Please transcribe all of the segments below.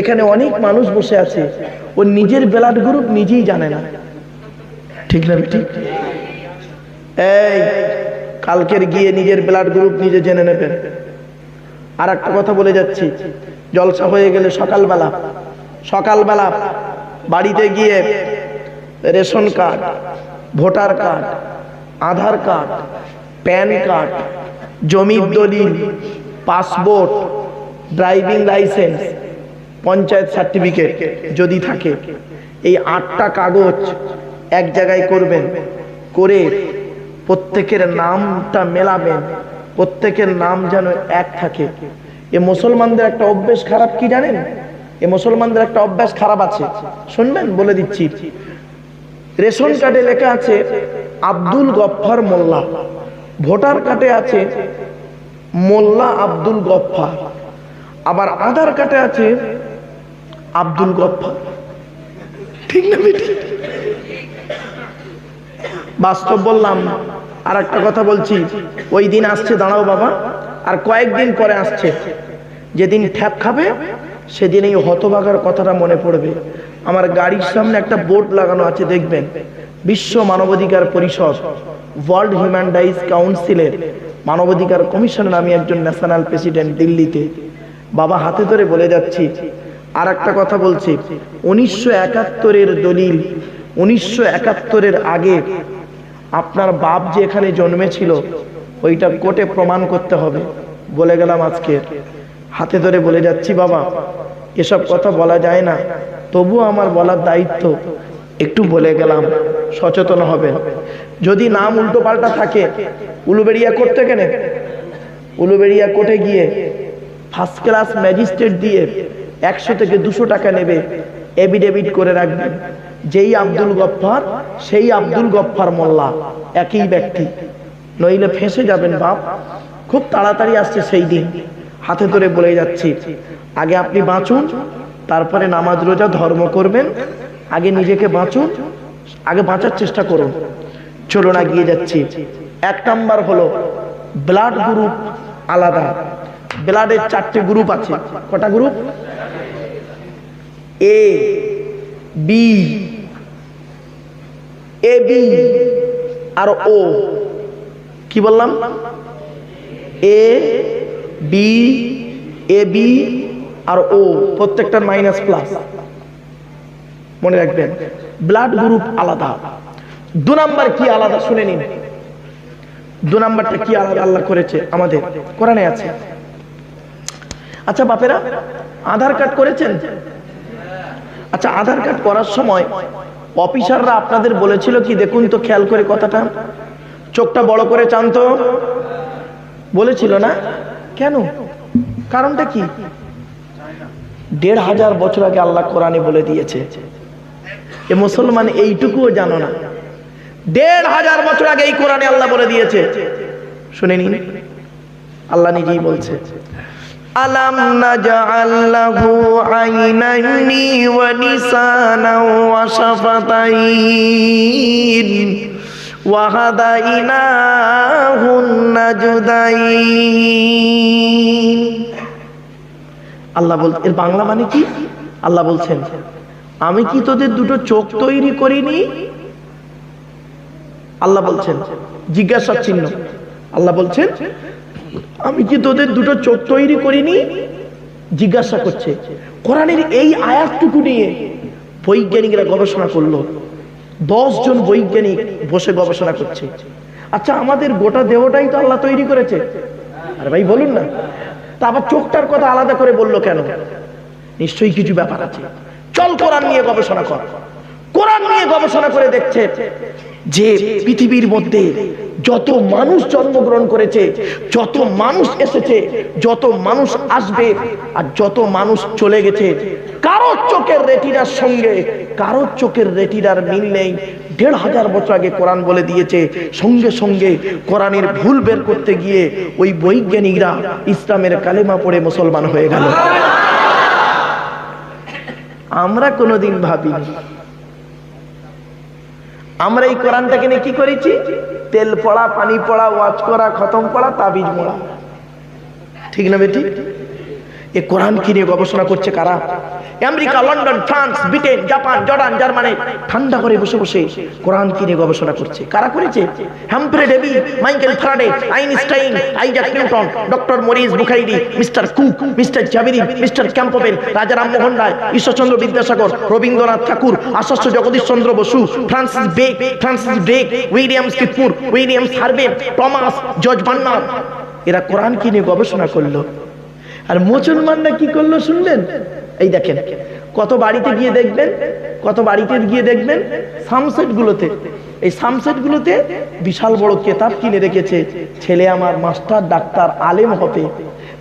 এখানে অনেক মানুষ বসে আছে। ও নিজের ব্লাড গ্রুপ নিজেই জানে না। ঠিক না ঠিক এই, কালকের গিয়ে নিজের ব্লাড গ্রুপ নিজে জেনে নেবেন আর একটা কথা বলে যাচ্ছি। জলসা হয়ে গেলে সকালবেলা সকালবেলা বাড়িতে গিয়ে ration card, voter card, Aadhaar card, PAN card, জমির দলিল, passport, driving licence panchayat certificate যদি থাকে, এই আটটা কাগজ এক জায়গায় করবেন, করে প্রত্যেকের নামটা মেলাবেন, প্রত্যেকের নাম যেন এক থাকে। এ মুসলমানদের একটা অভ্যেস খারাপ কি জানেন? এ মুসলমানদের একটা অভ্যাস খারাপ আছে। শুনবেন, বলে দিচ্ছি। রেশন কার্ডে লেখা আছে, আব্দুল গফফার মোল্লা। ভোটার কার্ডে আছে, মোল্লা আব্দুল গফফার। আবার আধার কার্ডে আছে আব্দুল গফফার। ঠিক না বেটি? বাস্তব বললাম আর একটা কথা বলছি। ওই দিন আসছে, দাঁড়াও বাবা। আর কয়েকদিন পরে আসছে। যেদিন ঠ্যাপ খাবে সেদিন এই হতভাগার কথাটা মনে পড়বে। আমার গাড়ির সামনে একটা বোর্ড লাগানো আছে, দেখবেন? বিশ্ব মানবাধিকার পরিষদ, ওয়ার্ল্ড হিউম্যান রাইটস কাউন্সিলের মানবাধিকার কমিশনের আমি একজন ন্যাশনাল প্রেসিডেন্ট দিল্লিতে। বাবা হাতে ধরে বলে যাচ্ছি আর একটা কথা বলছি। উনিশশো একাত্তরের দলিল, উনিশশো একাত্তরের আগে আপনার বাপ যে এখানে জন্মেছিল, ওইটা কোর্টে প্রমাণ করতে হবে। বলে গেলাম আজকে। হাতে ধরে বলে যাচ্ছি, বাবা, এসব কথা বলা যায় না। তবুও আমার বলার দায়িত্ব। একটু বলে গেলাম, সচেতন হবেন। যদি নাম উল্টো পাল্টা থাকে, উলুবেড়িয়া করতে কেনে? উলুবেড়িয়া কোর্টে গিয়ে ফার্স্ট ক্লাস ম্যাজিস্ট্রেট দিয়ে একশো থেকে দুশো টাকা নেবে। এভিডেভিট করে রাখবেন যেই আব্দুল গফফার, সেই আব্দুল গফফার মোল্লা, একই ব্যক্তি। নইলে ফেঁসে যাবেন বাপ। খুব তাড়াতাড়ি আসছে সেই দিন। হাতে ধরে বলে যাচ্ছি, আগে আপনি বাঁচুন, তারপরে নামাজ রোজা, ধর্ম করবেন। আগে নিজেকে বাঁচুন, আগে বাঁচার চেষ্টা করুন। চলুন এগিয়ে যাচ্ছি। এক নাম্বার হলো ব্লাড গ্রুপ আলাদা। ব্লাডের চারটে গ্রুপ আছে। কটা group A B A B আর ও কি বললাম? এ বি এ বি আর ও প্রত্যেকটার মাইনাস প্লাস মনে রাখবেন ব্লাড গ্রুপ আলাদা। দু নাম্বার কি আলাদা? শুনে নিন। দু নাম্বারটা কি আলাদা? আল্লাহ করেছে আমাদের। কোরআনে আছে। আচ্ছা বাপেরা, আধার কার্ড করেছেন? আচ্ছা আধার কার্ড করার সময় অফিসাররা আপনাদের বলেছিল কি, দেখুন তো খেয়াল করে কথাটা। চোখটা বড় করে চান তো। বলেছিল না? কেন? কারণটা কি? দেড় হাজার বছর আগে আল্লাহ কোরআনে বলে দিয়েছে এ মুসলমান এইটুকুও জানো না। দেড় হাজার বছর আগে এই কোরআনে আল্লাহ বলে দিয়েছে। শুনে নিন। আল্লাহ নিজেই বলছে। আইনাইনি ওয়া লিসানাও ওয়া শাফাতাইন ওয়া হাদাইনাহুন নাজদাইন আল্লাহ বল, এর বাংলা মানে কি? আল্লাহ বলছেন, আমি কি তোদের দুটো চোখ তৈরি করিনি? আল্লাহ বলছেন জিজ্ঞাসা চিহ্ন। আল্লাহ বলছেন আমি কি তোদের দুটো চোখ তৈরি করিনি? জিজ্ঞাসা করছে। কোরআনের এই আয়াতটুকু নিয়ে বৈজ্ঞানিকরা গবেষণা করল। দশ জন বৈজ্ঞানিক বসে গবেষণা করছে। আচ্ছা আমাদের গোটা দেহটাই তো আল্লাহ তৈরি করেছে। আরে ভাই, বলুন না। তা আবার চোখটার কথা আলাদা করে বলল কেন? নিশ্চয়ই কিছু ব্যাপার আছে। চল কোরআন নিয়ে গবেষণা কর। কোরআন নিয়ে গবেষণা করে দেখছে যে পৃথিবীর মধ্যে যত মানুষ জন্মগ্রহণ করেছে, যত মানুষ এসেছে, যত মানুষ আসবে আর যত মানুষ চলে গেছে কারও চোখের রেটিনার সঙ্গে কারও চোখের রেটিনার মিল নেই। দেড় হাজার বছর আগে কোরআন বলে দিয়েছে, সঙ্গে সঙ্গে কোরআনের ভুল বের করতে গিয়ে ওই বৈজ্ঞানিকরা ইসলামের কালেমা পড়ে মুসলমান হয়ে গেল। আমরা কোনোদিন ভাবিনি আমরা এই কোরআনটাকে নিয়ে কি করেছি? তেল পড়া, পানি পড়া, ওয়াজ করা, খতম পড়া তাবিজ মোড়া। ঠিক না বেটি? এ কোরআন কি নিয়ে গবেষণা করছে কারা? America, London, France, Britain, Japan, Jordan, Germany ঠান্ডা করে বসে বসে কোরআন কিনে গবেষণা করছে। কারা করেছে? Humphry Davy, Michael Faraday, Einstein, Isaac Newton, doctor Maurice Bucaille mister Cook, mister Javeri mister Campbell, Raja Rammohan Roy, Ishwarchandra Vidyasagar, Rabindranath Tagore আশস্য Jagadish Chandra Bose, Francis Beck, Francis Drake, Williams কিপুর Williams Harvey Thomas, George Banner এরা কোরআন কিনে গবেষণা করল। আর মুসলমানরা কি করল শুনলেন? এই দেখেন, কত বাড়িতে গিয়ে দেখবেন, কত বাড়িতে গিয়ে দেখবেন সামসেট গুলোতে এই সামসেট গুলোতে বিশাল বড় কেতাব কিনে রেখেছে, ছেলে আমার মাস্টার, ডাক্তার, আলেম হবে।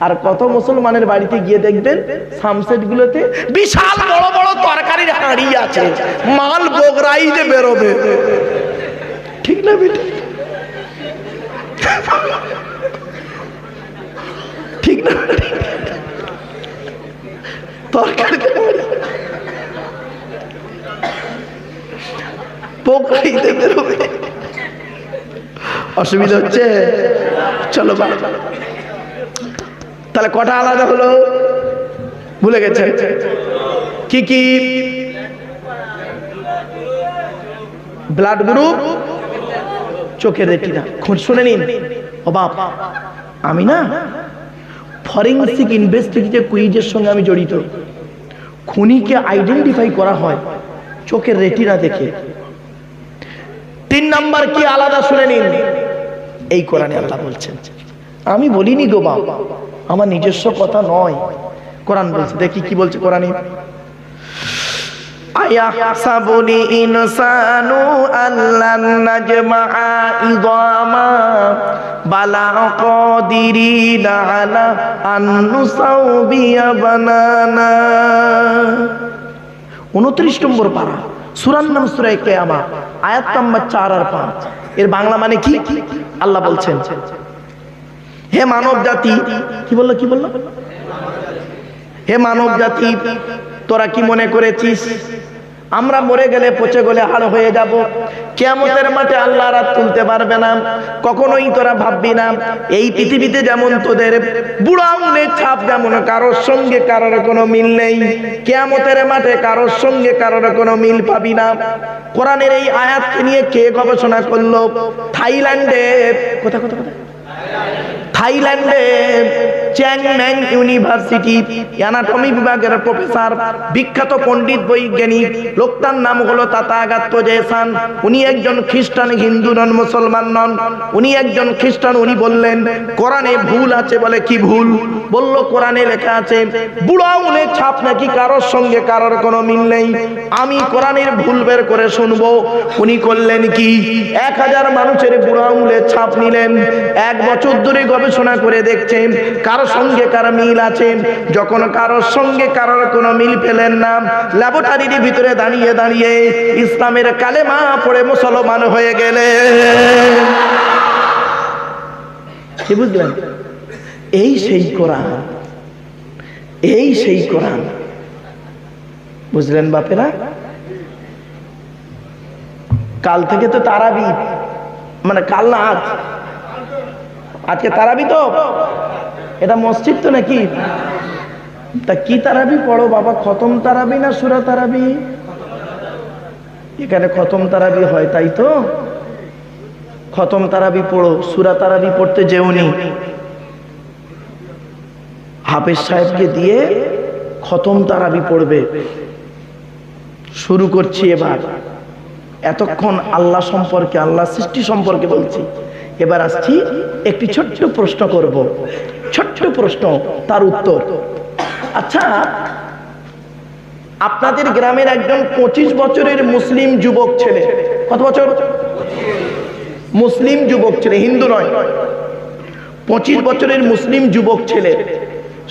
আর কত মুসলমানের বাড়িতে গিয়ে দেখবেন সামসেট গুলোতে বিশাল বড় বড় তরকারির হাঁড়ি আছে, মাল বগরাই যে বেরোবে। ঠিক না বেটা? ঠিক না অসুবিধা হচ্ছে? চলো তাহলে কটা আলাদা হলো? ভুলে গেছে। কি কি? Blood group? চোখের রেটিনা। শুনে নিন। ও বাপ আমি না ফরেন্সিক ইনভেস্টিগেটিভ কুইজের সঙ্গে আমি জড়িত। খুনিকে আইডেন্টিফাই করা হয় চোখের রেটিনা দেখে। তিন নাম্বার কি আলাদা শুনে নিন। এই কোরআনে আল্লাহ বলছেন, আমি বলিনি গো বাবা আমার নিজস্ব কথা নয়। কোরআন বলছে, দেখি কি বলছে কোরআনে? আয়াহসাবুনি ইনসানু আল্লান নাজমাআ ইদামা বালা কাদিরিনা আলা আন নুসাউবিয়া বানানা 29 নম্বর পারা সূরার নাম সূরা কিয়ামা আয়াত নাম্বার 4 আর 5 এর বাংলা মানে কি? আল্লাহ বলছেন, হে মানব জাতি, কি বলল কি বলল? হে মানব জাতি, তোরা কি মনে করেছিস আমরা মরে গেলে পচে গেলে হাড় হয়ে যাব। কেমতের মাঠে আল্লাহ রাত তুলতে পারবে না। কখনোই তোরা ভাববি না, এই পৃথিবীতে যেমন তোদের বুড়া আঙুলের ছাপ যেমন কারোর সঙ্গে কারোর কোনো মিল নেই কেমতের মাঠে কারোর সঙ্গে কারোর কোনো মিল পাবি না। কোরআনের এই আয়াতকে নিয়ে কে গবেষণা করল? থাইল্যান্ডে। কোথা কোথা কোথা থাইল্যান্ডে চ্যাংম্যাং ইউনিভার্সিটি, অ্যানাটমি বিভাগের প্রফেসর, বিখ্যাত পণ্ডিত বৈজ্ঞানিক, লোকটার নাম হলো তাতাগাত্য জেসান উনি একজন খ্রিস্টান হিন্দু নন, মুসলমান নন। উনি একজন খ্রিস্টান, উনি বললেন, কোরআনে ভুল আছে বলে কি ভুল? বলল, কোরআনে লেখা আছে, বুড়া উনে ছাপ নাকি কারোর সঙ্গে কারোর কোনো মিল নেই। আমি কোরআনের ভুল বের করে শুনব। উনি করলেন কি? এক হাজার মানুষের বুড়া আঙুলের ছাপ নিলেন। এক বছর ধরে গবেষণা করে দেখছেন কারোর সঙ্গে কারও মিল আছে। যখন কারোর সঙ্গে কারোর কোনো মিল পেলেন না ল্যাবরেটরির ভিতরে দাঁড়িয়ে দাঁড়িয়ে ইসলামের কালেমা পড়ে মুসলমান হয়ে গেলে কি বুঝলেন? এই সেই কোরআন, এই সেই কোরআন। বুঝলেন বাপেরা? কাল থেকে তো তারাবি মানে কাল না আজ। আজকে তারাবি তো? এটা মসজিদ তো নাকি? তা কি তারাবি পড়ো বাবা? খতম তারাবি না সুরা তারাবি? এখানে খতম তারাবি হয়, তাই তো? খতম তারাবি পড়ো, সুরা তারাবি পড়তে যেওনি হাফেজ সাহেবকে দিয়ে খতম তারাবি পড়বে। শুরু করছি এবার। এতক্ষণ আল্লাহ সম্পর্কে, আল্লাহ সৃষ্টি সম্পর্কে বলছি। এবার আসছি একটি ছোট্ট প্রশ্ন করব। ছোট্ট প্রশ্ন, তার উত্তর। আচ্ছা আপনাদের গ্রামের একজন পঁচিশ বছরের মুসলিম যুবক ছেলে, কত বছর? মুসলিম যুবক ছেলে, হিন্দু নয়। পঁচিশ বছরের মুসলিম যুবক ছেলে,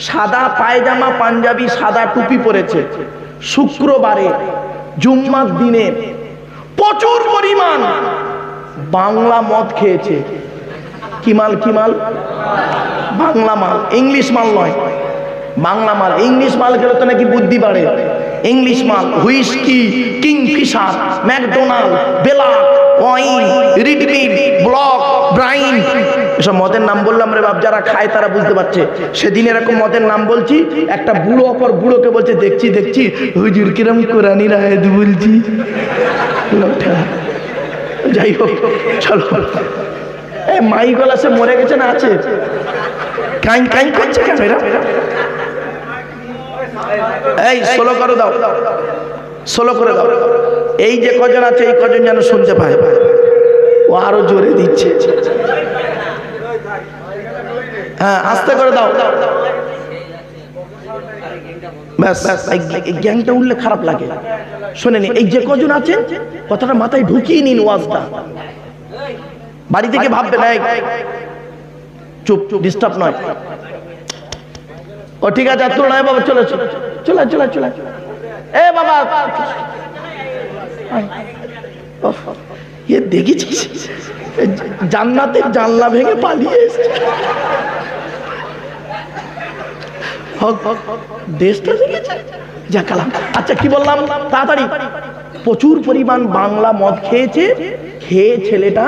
সাদা পায়জামা, পাঞ্জাবি, সাদা টুপি পরেছে। শুক্রবারে, জুম্মার দিনে প্রচুর পরিমাণ বাংলা মদ খেয়েছে। কি মাল কি মাল? বাংলা মাল, ইংলিশ মাল নয়। বাংলা মাল, ইংলিশ মাল খেলে তো নাকি বুদ্ধি বাড়ে। ইংলিশ মাল, হুইস্কি, কিংফিশার, ম্যাকডোনাল্ড বেলা ওয়াইন ব্লক এসব মদের নাম বললাম রে বাপ যারা খায় তারা বুঝতে পারছে। সেদিন এরকম মদের নাম বলছি, একটা বুড়ো অপর বুড়োকে বলছে, দেখছি দেখছি, হুজুর কিরম কোরআনি রায়ত বলছি। যাই হোক, চলো। এ মাই গলা সে মরে গেছে না আছে? কাই কাই করছে এই ষোলো করে দাও। ষোলো করে দাও। এই যে কজন আছে, এই কজন যেন শুনতে পায়। ও আরও জোরে দিচ্ছে। হ্যাঁ আস্তে করে দাও। ব্যাস গ্যাংটা উঠলে খারাপ লাগে। শোনেনি এই যে কজন আছেন কথাটা মাথায় ঢুকিয়ে নিন ওয়াজটা। বাড়ি থেকে ভাববে না চুপ চুপ ডিস্টার্ব নয়। ও ঠিক আছে তোর নয় বাবা চলে চলে চলে চলে চলে। এ বাবা। এ দেখেছিস জান্নাতের জানলা ভেঙে পালিয়ে এসছে। আচ্ছা কি বললাম? তাড়াতাড়ি। প্রচুর পরিমাণ বাংলা মদ খেয়েছে, খেয়ে ছেলেটা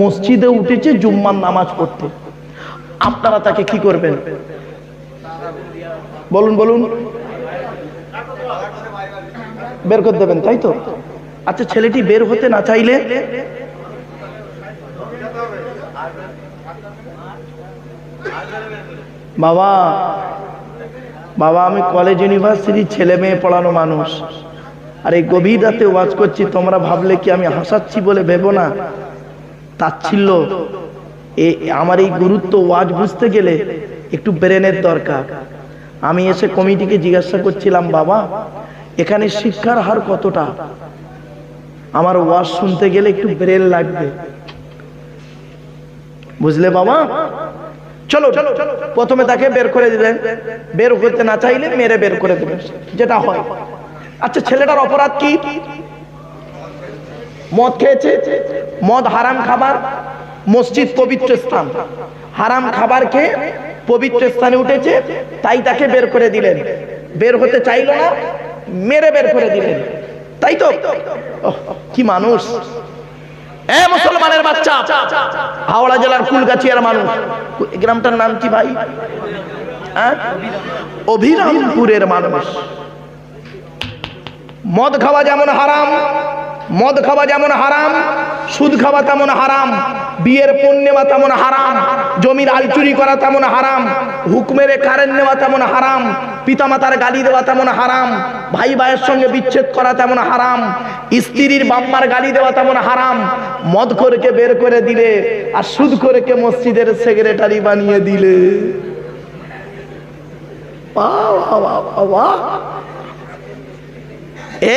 মসজিদে উঠেছে জুম্মার নামাজ পড়তে। আপনারা তাকে কি করবেন? বলুন বলুন। বের করে দেবেন, তাই তো? আচ্ছা ছেলেটি বের হতে না চাইলে? বাবা বাবা, আমি কলেজ ইউনিভার্সিটির ছেলে মেয়ে পড়ানো মানুষ। আর এই গভীর রাতে ওয়াজ করছি, তোমরা ভাবলে কি আমি হাসাচ্ছি বলে ভেবো না? তাচ্ছিল্য, এ, আমার এই গুরুত্ব ওয়াজ বুঝতে গেলে একটু ব্রেনের দরকার। আমি এসে কমিটিকে জিজ্ঞাসা করছিলাম, বাবা, এখানে শিক্ষার হার কতটা? আমার ওয়াজ শুনতে গেলে একটু ব্রেন লাগবে। বুঝলে বাবা? চলো চলো প্রথমে তাকে বের করে দিলেন। বের করতে না চাইলে মেরে বের করে দেবেন যেটা হয়। আচ্ছা ছেলেটার অপরাধ কি? মদ খেয়েছে? মদ হারাম খাবার? মসজিদ পবিত্র স্থান। হারাম খাবার খেয়ে পবিত্র স্থানে উঠেছে। তাই তাকে বের করে দিলেন। বের হতে চাইল না। মেরে বের করে দিলেন। তাই তো? কি মানুষ। এ মুসলমানের বাচ্চা, হাওড়া জেলার ফুলগাছিয়ার মানুষ। গ্রামটার নাম কি ভাই? হ্যাঁ? অভিরামপুরের মানুষ। মদ খাওয়া যেমন হারাম, মদ খাওয়া যেমন হারাম, সুদ খাওয়া তেমন হারাম। বিয়ের পণ নেওয়া তেমন হারাম, জমির আল চুরি করা তেমন হারাম, হুকমেরে কারেন্ট নেওয়া তেমন হারাম, পিতামাতার গালি দেওয়া তেমন হারাম, ভাই ভাইয়ের সঙ্গে বিচ্ছেদ করা তেমন হারাম, স্ত্রীর বাম্মার গালি দেওয়া তেমন হারাম, মদ করেকে বের করে দিলে আর সুদ করেকে মসজিদের সেক্রেটারি বানিয়ে দিলে।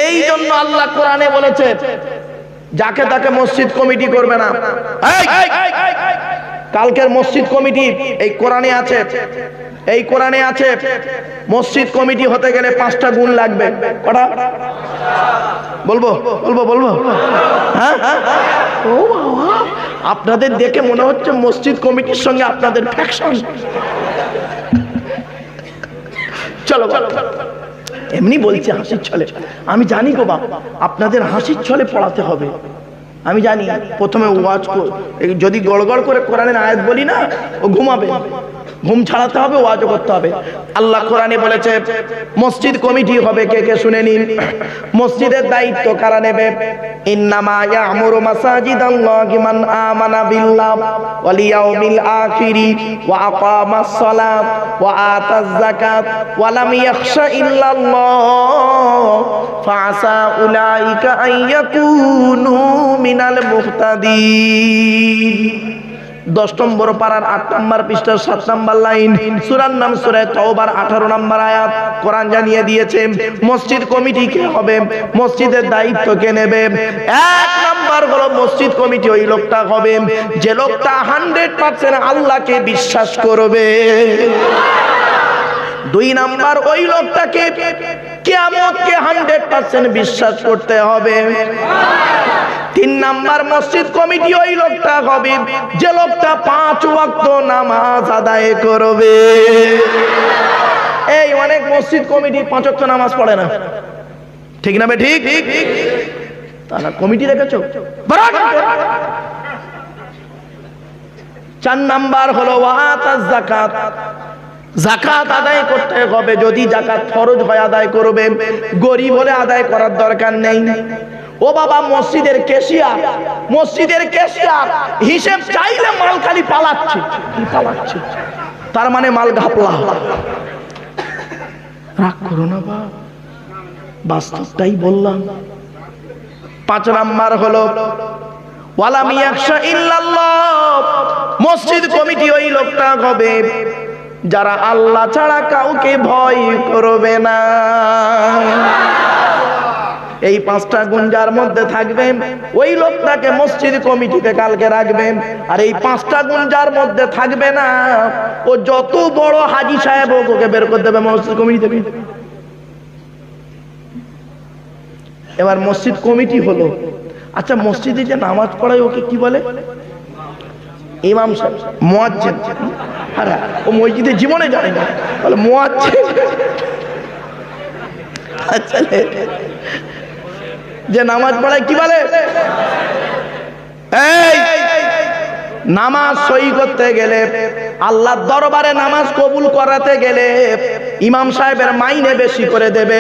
এই জন্য আল্লাহ কোরআনে বলেছে যাকে তাকে মসজিদ কমিটি করবে না। কালকের মসজিদ কমিটি, এই কোরআনে আছে। এই কোরআনে আছে, মসজিদ কমিটি হতে গেলে পাঁচটা গুণ লাগবে। কটা? বলব বলব বলব। হ্যাঁ? আপনাদের দেখে মনে হচ্ছে মসজিদ কমিটির সঙ্গে আপনাদের ফ্যাকশন চলো চলো। এমনি বলছে হাসির ছলে। আমি জানি গো বাপ, আপনাদের হাসির ছলে পড়াতে হবে। আমি জানি, প্রথমে ওয়াজ যদি গড়গড় করে কোরআনের আয়াত বলি না, ও ঘুমাবে। ঘুম ছাড়াতে হবে, ওয়াজও করতে হবে। আল্লাহ কোরআনে বলেছে, মসজিদ কমিটি হবে, কে কে শুনে নিন। মসজিদের দায়িত্ব কারা নেবে? ইন্নামা ইয়ামুরু মাসাজিদাল্লাহি মান আমানা বিল্লাহ ওয়াল ইয়াউমিল আখিরি ওয়া আকামাস সালাত ওয়া আতাজ যাকাত ওয়া লাম ইয়াখশা ইল্লাল্লাহ। ফাআসা উলাইকা আন মিনাল মুহতাদিন। দশ নম্বর পাড়ার আট নম্বর পৃষ্ঠার সাত নম্বর লাইন। সুরার নাম সুরায় তওবার, আঠারো নম্বর আয়াত। কোরআন জানিয়ে দিয়েছে, মসজিদ কমিটি কে হবে? মসজিদের দায়িত্ব কে নেবে? এক নাম্বার হলো মসজিদ কমিটি, ওই লোকটা হবে। যে লোকটা হান্ড্রেড পার্সেন্ট আল্লাহকে বিশ্বাস করবে। দুই নাম্বার, ওই লোকটাকে কেয়ামতকে হান্ড্রেড পার্সেন্ট বিশ্বাস করতে হবে। তিন নাম্বার মসজিদ কমিটি ওই লোকটা হবে, যে লোকটা পাঁচ ওয়াক্ত নামাজ আদায় করবে। এই অনেক মসজিদ কমিটি পাঁচ নামাজ পড়ে না। ঠিক না ঠিক? তারা কমিটি রেখেছো চার নাম্বার হলো ওয়াতাজ জাকাত জাকাত আদায় করতে হবে। যদি জাকাত ফরজ হয়, আদায় করবে। গরিব হলে আদায় করার দরকার নেই। ও বাবা, মসজিদের কেশিয়ার মসজিদের কেশিয়ার হিসেব চাইলে মাল খালি পালাচ্ছে। পালাচ্ছে। তার মানে মাল ঘাপলা। রাগ করো না বা বাস্তবটাই বললাম। পাঁচ নাম্বার হলো, ওয়ালাম ইয়াকশা ইল্লাল্লাহ। মসজিদ কমিটি ওই লোকটা হবে। যারা আল্লাহ ছাড়া কাউকে ভয় করবে না। এই পাঁচটা গুঞ্জার মধ্যে থাকবেন ওই লোকটাকে মসজিদ কমিটিতে কালকে রাখবেন। আর এই পাঁচটা গুঞ্জার মধ্যে থাকবে না, ও যত বড় হাজি সাহেব ওকে বের করে দেবে মসজিদ কমিটি থেকে এবার মসজিদ কমিটি হলো। আচ্ছা মসজিদে যে নামাজ পড়ায় ওকে কি বলে? ইমাম সাহেব মোয়াজ্জেন আরে, ও মসজিদে জীবনে জানে না। মোয়াজ্জেন। আচ্ছা যে নামাজ পড়ায় কি বলে? নামাজ সই করতে গেলে, আল্লাহর দরবারে নামাজ কবুল করাতে গেলে, ইমাম সাহেবের মাইনে বেশি করে দেবে।